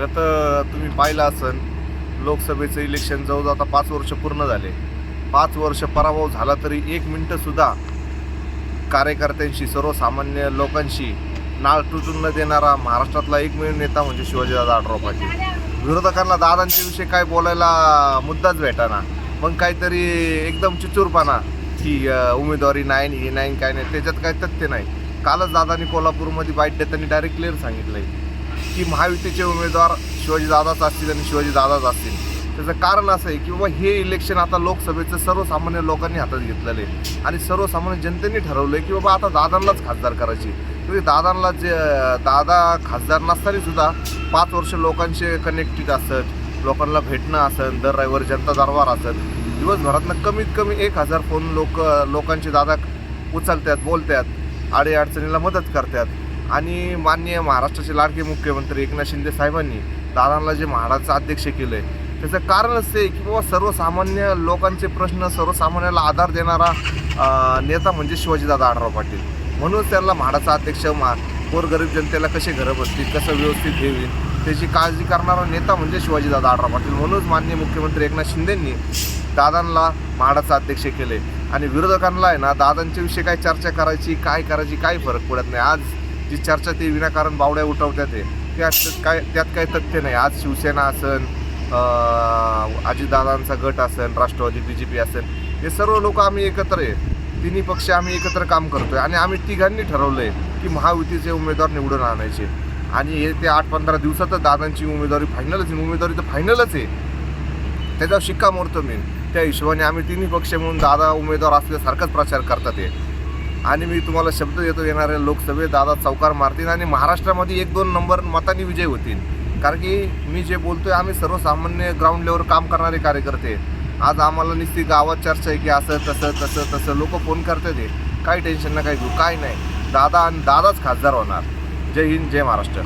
खरं तर तुम्ही पाहिलं असन लोकसभेचं इलेक्शन जवळजवळ आता पाच वर्ष पूर्ण झाले. पाच वर्ष पराभव झाला तरी एक मिनटंसुद्धा कार्यकर्त्यांशी सर्वसामान्य लोकांशी नाळ तुटून न देणारा महाराष्ट्रातला एकमेव नेता म्हणजे शिवाजीदादा आढराव पाटील विरोधकांना दादांच्या विषयी काय बोलायला मुद्दाच भेटाना. मग काहीतरी एकदम चिचूरपणा की उमेदवारी नाही हे नाही काय नाही त्याच्यात काही तथ्य नाही. कालच दादांनी कोल्हापूरमध्ये बाईट देताना डायरेक्ट क्लिअर सांगितलं आहे की महायुतीचे उमेदवार शिवाजीदादाच असतील आणि शिवाजीदादाच असतील. त्याचं कारण असं आहे की बाबा हे इलेक्शन आता लोकसभेचं सर्वसामान्य लोकांनी हातात घेतलेलं आहे. आणि सर्वसामान्य जनतेने ठरवलं आहे की बाबा आता दादांनाच खासदार करायची. म्हणजे दादांना जे दादा खासदार नसताना सुद्धा पाच वर्ष लोकांचे कनेक्टेड असत लोकांना भेटणं असत दर रविवारी जनता दरबार असत. दिवसभरातनं कमीत कमी एक हजार फोन लोक लोकांचे दादा उचलतात बोलतात आडे अडचणीला मदत करतात. आणि माननीय महाराष्ट्राचे लाडके मुख्यमंत्री एकनाथ शिंदे साहेबांनी दादांना जे म्हाडाचं अध्यक्ष केलं आहे त्याचं कारण ते की बाबा सर्वसामान्य लोकांचे प्रश्न सर्वसामान्याला आधार देणारा नेता म्हणजे शिवाजीदादा आढराव पाटील. म्हणून त्यांना म्हाडाचा अध्यक्ष मा गोरगरीब जनतेला कसे घरं बसतील कसं व्यवस्थित घेईल त्याची काळजी करणारा नेता म्हणजे शिवाजीदादा आढराव पाटील. म्हणूनच माननीय मुख्यमंत्री एकनाथ शिंदेंनी दादांना म्हाडाचा अध्यक्ष केले आणि विरोधकांना आहे ना दादांच्या विषयी काय चर्चा करायची काय करायची काय फरक पडत नाही. आज जी चर्चा ते विनाकारण बावड्या उठवतात ते त्यात काय त्यात काही तथ्य नाही. आज शिवसेना असन अजितदादांचा गट असेल राष्ट्रवादी बी जे पी असेल हे सर्व लोक आम्ही एकत्र आहे. तिन्ही पक्ष आम्ही एकत्र काम करतोय. आणि आम्ही तिघांनी ठरवलं आहे की महायुतीचे उमेदवार निवडून आणायचे. आणि हे ते आठ पंधरा दिवसातच दादांची उमेदवारी फायनलच उमेदवारी तर फायनलच आहे. त्याच्यावर शिक्कामोर्तब मी त्या हिशोबाने आम्ही तिन्ही पक्ष म्हणून दादा उमेदवार असल्यासारखाच प्रचार करतात हे. आणि मी तुम्हाला शब्द देतो येणाऱ्या लोकसभेत दादा चौकार मारतील आणि महाराष्ट्रामध्ये एक दोन नंबर मताने विजय होतील. कारण की मी जे बोलतोय आम्ही सर्वसामान्य ग्राउंड लेवलवर काम करणारे कार्यकर्ते. आज आम्हाला निस्ती गावात चर्चा आहे की असं तसं तसं तसं लोक फोन करतात ते काही टेन्शन ना काही घेऊ काय नाही. दादा आणि दादाच खासदार होणार. जय हिंद जय महाराष्ट्र.